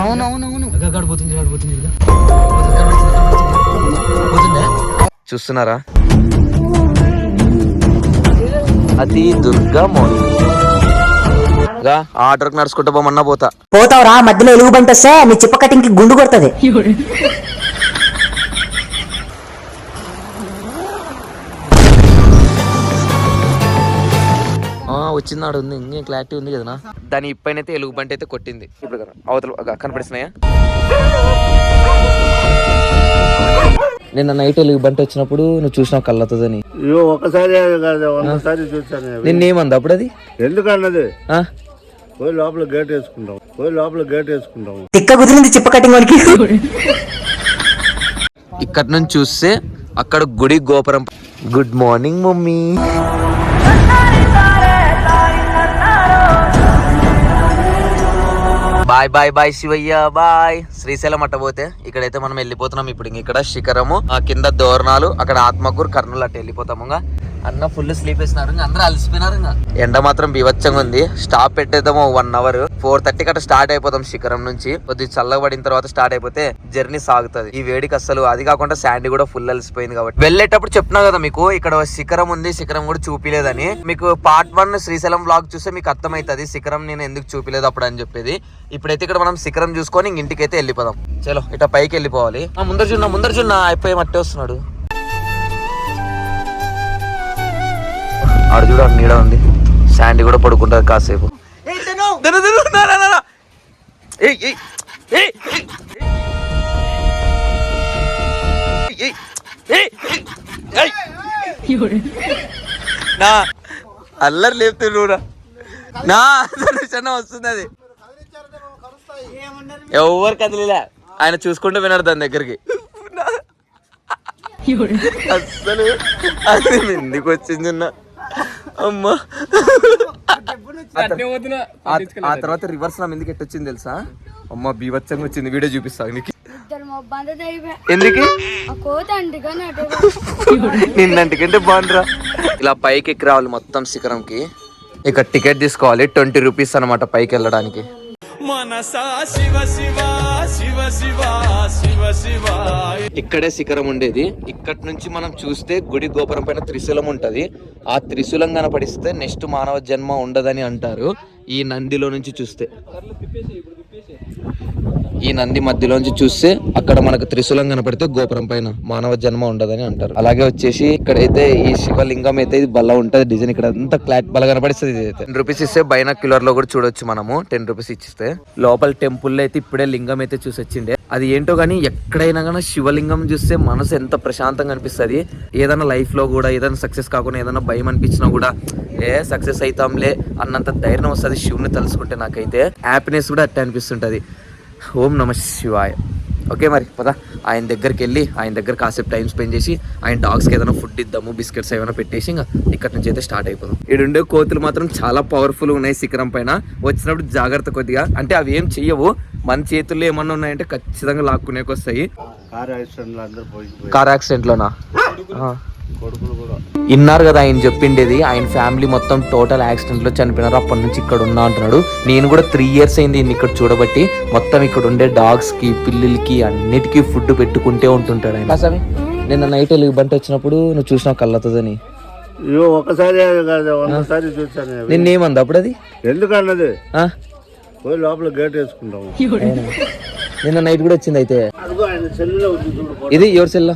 అవును అవును అవును అక్కడ పోతుంది అక్కడ పోతుంది ఇదిగో. పోతుందా చూస్తున్నారా? అది దుర్గా మౌని ఆర్డర్ నడుచుకుంటూ పోమన్నా పోతా. పోతావురా మధ్యలో ఎలుగుబంటి వస్తే నీ చిప్ప కటింగ్కి గుండు కొడుతుంది. ఆ వచ్చిందాడు ఉంది ఇంకేం క్లారిటీ ఉంది కదా దాని ఇప్పైన అయితే ఎలుగు బంటి అయితే కొట్టింది. ఇప్పుడు అవతల కనపడిస్తున్నాయా? నిన్న నైట్ ఎలుగు బంటి వచ్చినప్పుడు నువ్వు చూసినావు కళ్ళతోని. ఒకసారి వందసారి చూసాను. నిన్నేమంది అప్పుడు అది? ఎందుకన్నది? ఆ? పోయి లోపల గేట్ వేసుకుంటాం. పోయి లోపల గేట్ వేసుకుంటాం. తిక్క కుదిరింది చిప్ప కటింగ్ వానికి. ఇక్కడ నుంచి చూస్తే అక్కడ గుడి గోపురం. Good morning mummy. Bye bye bye Shivayya bye Srisailam అట్ట పోతే ఇక్కడైతే మనం వెళ్ళిపోతున్నాం. ఇప్పుడు ఇక్కడ శిఖరము ఆ కింద దోరణాలు అక్కడ ఆత్మకూరు కర్నూలు అట్ట వెళ్ళిపోతాము అన్న ఫుల్ స్లీప్ వేసినారు ఇంకా. అందరూ అలసిపోయినారు ఇంకా. ఎండ మాత్రం బీవచ్చంగా ఉంది. స్టాప్ పెట్టేద్దాము వన్ అవర్ ఫోర్ థర్టీ కట్ట స్టార్ట్ అయిపోతాం శిఖరం నుంచి. కొద్ది చల్లబడిన తర్వాత స్టార్ట్ అయిపోతే జర్నీ సాగుతుంది. ఈ వేడికి అసలు అది కాకుండా శాండీ కూడా ఫుల్ అలసిపోయింది కాబట్టి. వెళ్ళేటప్పుడు చెప్పినా కదా మీకు ఇక్కడ శిఖరం ఉంది శిఖరం కూడా చూపిలేదని. మీకు పార్ట్ వన్ శ్రీశైలం బ్లాగ్ చూస్తే మీకు అర్థమవుతుంది శిఖరం నేను ఎందుకు చూపిలేదు అప్పుడు అని చెప్పేది. ఇప్పుడు ఇప్పుడైతే ఇక్కడ మనం శిఖరం చూసుకొని ఇంక ఇంటికైతే వెళ్ళిపోదాం. చలో ఇట పైకి వెళ్ళిపోవాలి. ముందర చూడ ముందర చూడ అయిపోయి మట్టే వస్తున్నాడు. ఆడు చూడ నీడ ఉంది. శాండీ కూడా పడుకుంటుంది కాసేపు. నా, అల్లరి లేపుతే నువ్వురా నా చిన్న వస్తుంది అది. ఎవరు కదిలేలా? ఆయన చూసుకుంటూ వినాడు దాని దగ్గరికి. అస్సలు. అది ఎందుకు వచ్చింది అమ్మా. ఆ- ఆ తర్వాత రివర్స్ నా ఎందుకు ఎట్టొచ్చింది తెలుసా? అమ్మ బీభత్సంగా వచ్చింది. వీడియో చూపిస్తాను నీకు. ఎందుకు? నిన్నంటికంటే బాగుందిరా ఇలా పైకి ఎక్కి రావాలి మొత్తం శిఖరంకి. ఇక్కడ టికెట్ తీసుకోవాలి. ట్వంటీ రూపీస్ అనమాట పైకి వెళ్ళడానికి. ఇక్కడే శిఖరం ఉండేది. ఇక్కడ నుంచి మనం చూస్తే గుడి గోపురం పైన త్రిశూలం ఉంటది. ఆ త్రిశూలం కనపడిస్తే నెక్స్ట్ మానవ జన్మ ఉండదని అంటారు. ఈ నందిలో నుంచి చూస్తే. ఈ నంది మధ్యలోంచి చూస్తే అక్కడ మనకు త్రిశూలం కనపడితే గోపురం పైన మానవ జన్మ ఉండదని అంటారు. అలాగే వచ్చేసి ఇక్కడైతే ఈ శివలింగం అయితే ఇది బల్ల ఉంటది డిజైన్ ఇక్కడ అంత క్లాట్ బల్ల కనపడిస్తుంది ఇది టెన్ రూపీస్ ఇస్తే బైనాక్యులర్లో కూడా చూడొచ్చు మనము. టెన్ రూపీస్ ఇచ్చిస్తే. లోపల టెంపుల్లో అయితే ఇప్పుడే లింగం అయితే చూసి వచ్చిండే అది ఏంటో కానీ ఎక్కడైనా కానీ శివలింగం చూస్తే మనసు ఎంత ప్రశాంతంగా అనిపిస్తుంది. ఏదైనా లైఫ్లో కూడా ఏదైనా సక్సెస్ కాకుండా ఏదైనా భయం అనిపించినా కూడా ఏ సక్సెస్ అవుతాంలే అన్నంత ధైర్యం వస్తుంది శివుని తలుసుకుంటే నాకైతే. హ్యాపీనెస్ కూడా అట్టే అనిపిస్తుంటుంది. ఓం నమ శివాయ. ఓకే మరి పదా. ఆయన దగ్గరికి వెళ్ళి ఆయన దగ్గర కాసేపు టైం స్పెండ్ చేసి ఆయన డాగ్స్కి ఏదైనా ఫుడ్ ఇద్దాము బిస్కెట్స్ ఏమైనా పెట్టేసి ఇంకా ఇక్కడ నుంచి అయితే స్టార్ట్ అయిపోదాం. ఈడుండే కోతులు మాత్రం చాలా పవర్ఫుల్ ఉన్నాయి శిఖరం పైన. వచ్చినప్పుడు జాగ్రత్త కొద్దిగా. అంటే అవి ఏం చెయ్యవు. మన చేతుల్లో ఏమన్నా ఉన్నాయంటే ఖచ్చితంగా లాక్కునేకి వస్తాయి కార్ యాక్సిడెంట్లు అందరూ పోయి కార్ యాక్సిడెంట్లోనా? కొడుకులు కూడా. ఇన్నారు కదా ఆయన చెప్పిండేది. ఆయన ఫ్యామిలీ మొత్తం టోటల్ యాక్సిడెంట్లో చనిపోయినారు. అప్పటి నుంచి ఇక్కడ ఉన్నా అంటున్నాడు. నేను కూడా త్రీ ఇయర్స్ అయింది ఇక్కడ చూడబట్టి. మొత్తం ఇక్కడ ఉండే డాగ్స్కి పిల్లులకి అన్నిటికీ ఫుడ్ పెట్టుకుంటే ఉంటుంటాడు ఆయన. నిన్న నైట్ ఎలుగు బంటి వచ్చినప్పుడు నువ్వు చూసినావు ఒకసారి వందసారి చూసాను అవి. నిన్నేమంది అప్పుడు అది? ఎందుకన్నది? పోయి లోపల గేట్ వేసుకుంటాం నిన్న నైట్ కూడా వచ్చింది అయితే. ఇది ఎవరి సెల్లో?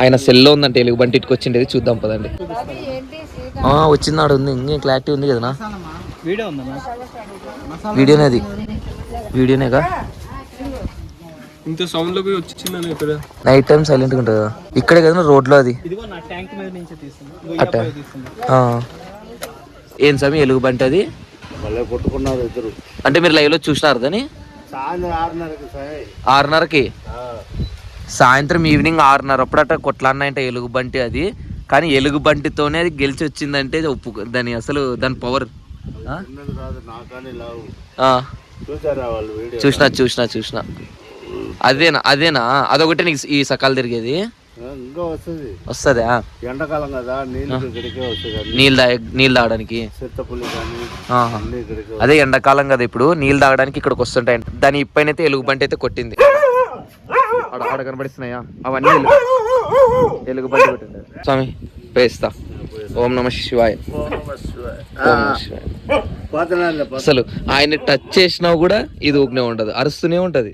ఆయన సెల్లో ఉందంటే ఎలుగు బంటి ఇటుకు వచ్చిండేది చూద్దాం పదండి. ఆ, వచ్చిందాడు ఉంది. ఇంకేం క్లారిటీ ఉంది కదా వీడియోనే అది. వీడియోనేగా? ఇంత సౌండ్లో పోయి వచ్చిందని ఇక్కడ. నైట్ టైం సైలెంట్గా ఉంటుంది కదా. ఇక్కడే కదా రోడ్లో అది అట్ట. ఆ. ఏం సమయం ఎలుగు బంటి అది? మళ్ళీ కొట్టుకున్నారు ఇద్దరు. అంటే మీరు లైవ్లో చూసినారు దాన్ని? ఆరున్నరకి సాయంత్రం ఈవినింగ్ ఆరున్నర అప్పుడట కొట్లాడినాయంట ఎలుగు బంటి అది. కానీ ఎలుగు బంటితోనే అది గెలిచి వచ్చిందంటే ఒప్పు దాని అసలు దాని పవర్ చూసినా చూసినా చూసినా. అదేనా అదేనా? అదొకటి నీకు ఈ సకాలు తిరిగేది? ఇంకా వస్తుంది. వస్తుంది? ఎండాకాలం కదా నీళ్ళు ఇక్కడికే వస్తుంది నీళ్ళు తాగే నీళ్ళు తాగడానికి? అదే ఎండాకాలం కదా ఇప్పుడు నీళ్ళు తాగడానికి ఇక్కడికి వస్తుంటాయి దాని ఇప్పైన అయితే ఎలుగుబంటి అయితే కొట్టింది. ఆడ ఆడ కనబడిస్తున్నాయా? అవన్నీ ఎలుగు స్వామి పేస్తా. ఓం నమ శివాయ. ఓం నమ శివాయ. పోతున్నాను అసలు ఆయన టచ్ చేసినా కూడా ఇది ఊపినే ఉండదు అరుస్తూనే ఉంటది.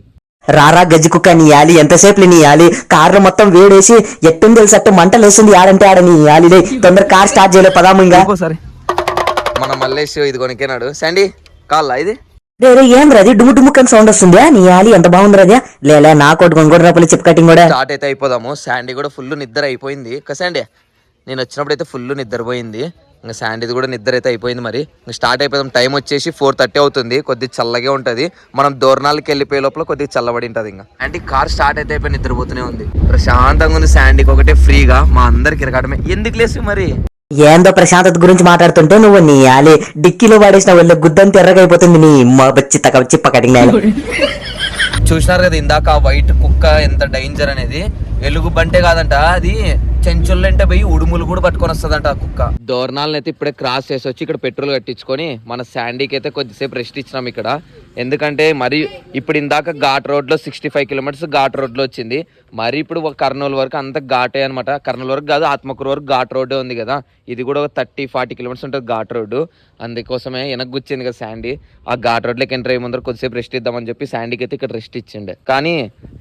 రారా గజ్జి కుక్క నీ యాలి ఎంతసేపు నీ యాలి కార్లు మొత్తం వేడేసి ఎట్టుంది తెలిసట్టు మంటలు వేసింది ఆడంటే ఆడ నీ యాలిలే తొందర కార్ స్టార్ట్ చేయలే పదాము ఇంకా. ఇంకోసారి. మన మల్లేష్ ఇది కొనికేనాడు. శాండీ కాల్లా ఇది? రే ఏం రది డుము డుముక్కని సౌండ్ వస్తుందా? నీ యాలి ఎంత బాగుంది రదే లేలే నా కొట్టు కొనుగోడు రాపలి చిప్ కటింగ్ కూడా. స్టార్ట్ అయితే అయిపోదాము. శాండీ కూడా ఫుల్ నిద్ర అయిపోయింది. ఇంకా శాండీ నేను వచ్చినప్పుడు అయితే ఫుల్ నిద్రపోయింది. ఇంకా శాండీది కూడా నిద్ర అయితే అయిపోయింది మరి. ఇంకా స్టార్ట్ అయిపోదాం. టైం వచ్చేసి ఫోర్ థర్టీ అవుతుంది. కొద్దిగా చల్లగే ఉంటుంది. మనం దూరణాలకి వెళ్ళిపోయే లోపల కొద్దిగా చల్లబడి ఉంటుంది ఇంకా. అంటే కార్ స్టార్ట్ అయితే అయిపోయి నిద్రపోతూనే ఉంది. ప్రశాంతంగా ఉంది. శాండీకి ఒకటే ఫ్రీగా మా అందరికి ఇరగడమే. ఎందుకు లేసి మరి? ఏందో ప్రశాంతత గురించి మాట్లాడుతుంటే నువ్వు నీ యాలి డిక్కీలో పడేసిన వెళ్ళి గుద్దంత ఎర్రగైపోతుంది నీ బచ్చి తక చిప్ప కటింగ్ చూసినారు కదా ఇందాక వైట్ కుక్క ఎంత డేంజర్ అనేది? ఎలుగు బంటే కాదంట అది చెంచుల్లంటే పోయి ఉడుములు కూడా పట్టుకొని వస్తుందంట ఆ కుక్క. దోర్నాలను అయితే ఇప్పుడే క్రాస్ చేసి వచ్చి ఇక్కడ పెట్రోల్ కట్టించుకొని మన శాండీకి అయితే కొద్దిసేపు రెస్ట్ ఇచ్చినాం ఇక్కడ. ఎందుకంటే మరి ఇప్పుడు ఇందాక ఘాట్ రోడ్లో సిక్స్టీ ఫైవ్ కిలోమీటర్స్ ఘాట్ రోడ్లో వచ్చింది. మరి ఇప్పుడు ఒక కర్నూలు వరకు అంత ఘాటే అనమాట కర్నూలు వరకు కాదు ఆత్మకూరు వరకు ఘాట్ రోడ్డే ఉంది కదా. ఇది కూడా ఒక థర్టీ ఫార్టీ కిలోమీటర్స్ ఉంటుంది ఘాట్ రోడ్డు. అందుకోసమే వెనక్కి గుచ్చింది కదా శాండీ. ఆ ఘాట్ రోడ్లోకి ఎంటర్ అయ్యే ముందర కొద్దిసేపు రెస్ట్ ఇద్దామని చెప్పి శాండీకి అయితే ఇక్కడ రెస్ట్ ఇచ్చిండే. కానీ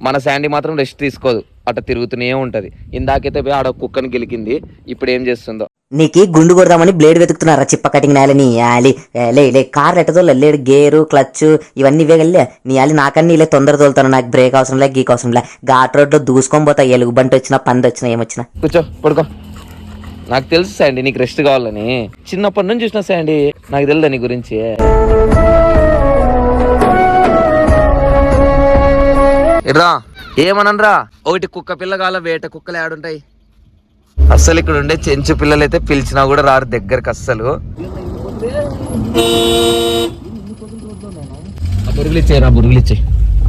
మన శాండీ మాత్రం రెస్ట్ తీసుకోదు. అట్లా తిరుగుతూనే ఉంటది. ఇందాకైతే ఆడ కుక్కని గెలికింది ఇప్పుడు ఏం చేస్తుందో? నీకి గుండు కొడదామని బ్లేడ్ వెతుకుతున్నారా? చిప్ప కటింగ్ నేల నీ యాలి. ఏ, లే లే కార్ ఎట్టదో లేడు గేరు క్లచ్ ఇవన్నీ ఇవేగలే నీ యాలి నాకన్నీ ఇలా తొందర తోలుతాను. నాకు బ్రేక్ అవసరం లే గీక్ అవసరం లే. ఘాట్ రోడ్లో దూసుకొని పోతా. ఎలుగు బంటి వచ్చినా పంది వచ్చినా ఏమొచ్చినా. కూర్చో పడుకో. నాకు తెలుసు శాండీ నీకు రెస్ట్ కావాలని. చిన్నప్పటి నుంచి చూసిన శాండీ నాకు తెలుదా నీ గురించి? ఇరా ఏమనరా ఒకటి కుక్క పిల్ల కాల వేట కుక్కలు ఏడుంటాయి. అస్సలు ఇక్కడ ఉండే చెంచు పిల్లలు అయితే పిలిచినా కూడా రారు దగ్గరకు అస్సలు. బురుగులు ఇచ్చేయరా బురుగులు ఇచ్చే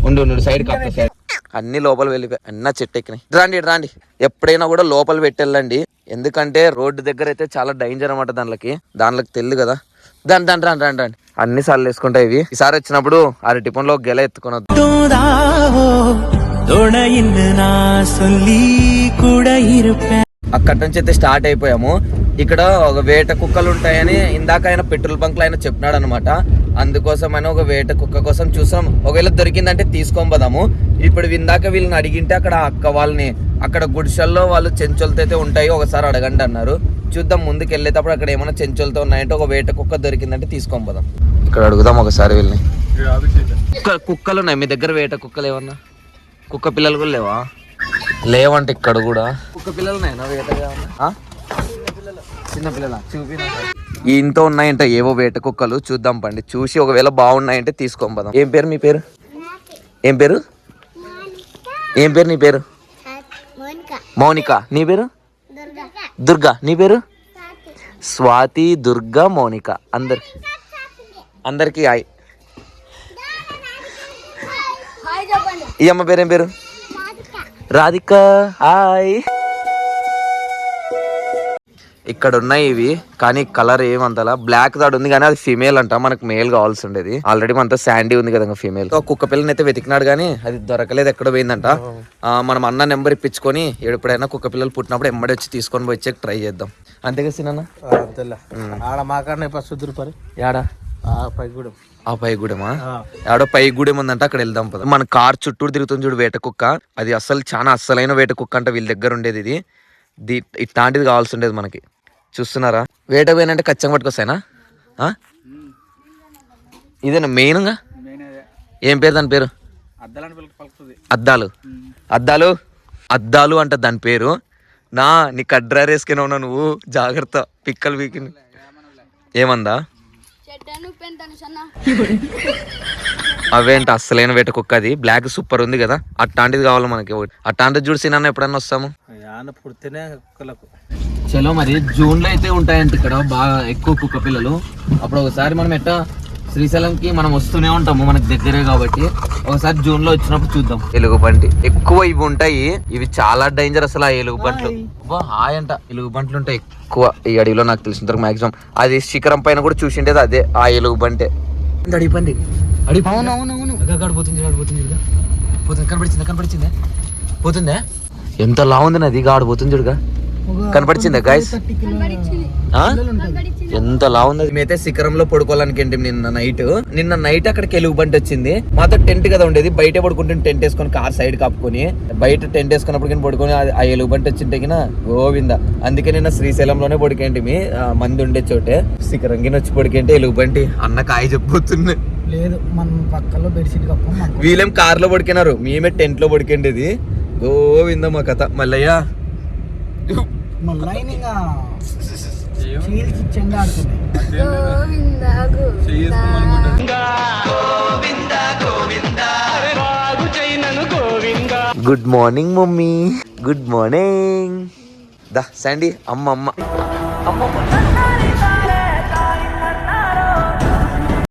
ఉండు ఉండు సైడ్ అన్ని లోపల వెళ్ళిపోయి అన్న చెట్టు ఎక్కినాయి. రాండి రాండి. ఎప్పుడైనా కూడా లోపల పెట్టెళ్ళండి. ఎందుకంటే రోడ్డు దగ్గర అయితే చాలా డేంజర్ అన్నమాట దానికి దానిలోకి తెల్లు కదా. దాని దాని రాండి రాండి రాండి. అన్ని సార్లు వేసుకుంటాయి ఇవి. ఈసారి వచ్చినప్పుడు అరటి గెల అక్కడి నుంచి అయితే స్టార్ట్ అయిపోయాము. ఇక్కడ ఒక వేట కుక్కలు ఉంటాయని ఇందాక ఆయన పెట్రోల్ బంక్లో ఆయన చెప్పినాడు అనమాట అందుకోసం ఆయన ఒక వేట కుక్క కోసం చూసాం. ఒకవేళ దొరికిందంటే తీసుకొని పోదాము. ఇప్పుడు ఇందాక వీళ్ళని అడిగింటే అక్కడ అక్క వాళ్ళని అక్కడ గుడిసెల్లో వాళ్ళు చెంచులతో అయితే ఉంటాయి ఒకసారి అడగండి అన్నారు. చూద్దాం ముందుకు వెళ్ళేటప్పుడు అక్కడ ఏమైనా చెంచులతో ఉన్నాయంటే ఒక వేట కుక్క దొరికిందంటే తీసుకొని పోదాం. ఇక్కడ అడుగుదాం ఒకసారి వీళ్ళని. కుక్క కుక్కలు ఉన్నాయి మీ దగ్గర వేట కుక్కలు ఏమన్నా? కుక్క పిల్లలు కూడా లేవా? లేవంటే ఇక్కడ కూడా. కుక్క పిల్లలు? చిన్న పిల్లల? చూపినా. ఇంతో ఉన్నాయంట ఏవో వేట కుక్కలు. చూద్దాం పండి. చూసి ఒకవేళ బాగున్నాయంటే తీసుకొని పోదాం. ఏం పేరు మీ పేరు? ఏం పేరు? ఏం పేరు నీ పేరు? మౌనిక. నీ పేరు? దుర్గా. నీ పేరు? స్వాతి. దుర్గా మౌనిక. అందరి అందరికి హాయ్ హాయ్ చెప్పండి ఈ అమ్మ పేరు పేరు? రాధిక. హాయ్. ఇక్కడ ఉన్నాయి ఇవి కానీ కలర్ ఏమంతలా బ్లాక్ దాడు ఉంది కానీ అది ఫీమేల్ అంట. మనకు మేల్ కావాల్సి ఉండేది. ఆల్రెడీ మనతో శాండీ ఉంది కదా ఫీమేల్ కుక్క పిల్లని అయితే వెతికినాడు కానీ అది దొరకలేదు ఎక్కడ పోయిందంట. మనం అన్న నెంబర్ ఇప్పించుకొని ఎప్పుడైనా కుక్క పిల్లలు పుట్టినప్పుడు ఎమ్మడి వచ్చి తీసుకొని పోయి ట్రై చేద్దాం. అంతేగా అంతేలే. ఆడ ఫస్ట్ పరి. యాడా? ఆ పై కూడా ఆ పై గూడెమా ఆడో పై గూడెం ఉందంట అక్కడ వెళ్దాం పద. మన కార్ చుట్టూరు తిరుగుతుంది చూడు వేట కుక్క. అది అస్సలు చాలా అస్సలైన వేట కుక్క అంట వీళ్ళ దగ్గర ఉండేది ఇది. ది ఇట్లాంటిది కావాల్సి ఉండేది మనకి. చూస్తున్నారా? వేట పోయినంటే ఖచ్చితంగా పట్టుకొస్తాయినా? ఆ? ఇదేనా మెయిన్గా ఏం పేరు దాని పేరు? అద్దాలు అద్దాలు. అద్దాలు? అంట దాని పేరు. నా నీ కడ్రా వేసుకుని ఉన్నావు నువ్వు. జాగ్రత్త. పిక్కలు పీకి ఏమందా? చెట్టు అవేంటి అస్సలైన వేట కుక్క అది బ్లాక్ సూపర్ ఉంది కదా? అట్లాంటిది కావాలి మనకి. అట్లాంటిది చూసి నన్ను ఎప్పుడన్నా వస్తాము. పుడితేనే కుక్కలకు. చలో మరి జూన్లో అయితే ఉంటాయంట ఇక్కడ బాగా ఎక్కువ కుక్క పిల్లలు. అప్పుడు ఒకసారి మనం ఎట్టా శ్రీశైలంకి మనం వస్తూనే ఉంటాము మనకు దగ్గరే కాబట్టి. ఒకసారి జూన్లో వచ్చినప్పుడు చూద్దాం. ఎలుగు బంటి. ఎక్కువ ఇవి ఉంటాయి. ఇవి చాలా డేంజర్ అసలు ఆ ఎలుగు బంట్లు. అబ్బా, హాయ్ అంట. ఎలుగు బంట్లు ఉంటాయి ఎక్కువ ఈ అడవిలో నాకు తెలిసినంత మాక్సిమం అది శిఖరం పైన కూడా చూసిండేది అదే ఆ ఎలుగు బంటే. అడిగి పండి అడిగి అవును అవును అవును పోతుంది కనపడిచిందా కనపడిచిందా పోతుందా ఎంత లా ఉంది నది గాడు పోతుంది చూడుగా. కనపడిచిందా గాయస్ ఎంత లా ఉంది. మేమైతే శిఖరంలో పడుకోవాలనికి ఏంటి నిన్న నైట్ నిన్న నైట్ అక్కడికి ఎలుగు బంటి వచ్చింది. మాతో టెంట్ కదా ఉండేది. బయట పడుకుంటే టెంట్ వేసుకొని కార్ సైడ్ కప్పుకొని బయట టెంట్ వేసుకున్నప్పుడు కానీ పడుకొని ఆ- ఎలుగు బంటి వచ్చింటే కినా గోవింద. అందుకే నిన్న శ్రీశైలంలోనే పడికేంటి మీ? మంది ఉండే చోటే. శిఖరం కింద వచ్చి పడికేంటి ఎలుగు బంటి అన్న కాయ చెప్పబోతుంది లేదు మనం పక్కలో బెడ్షీట్ కప్పం వీళ్ళేం కార్లో పడికినారు మేమే టెంట్లో పడికేండేది గోవింద మా కథ. మల్లయ్య మళ్ళీ ఇంకా చీల్చి Govinda good morning mummy. Good morning దా శాండీ అమ్మ అమ్మ. అమ్మ అమ్మ.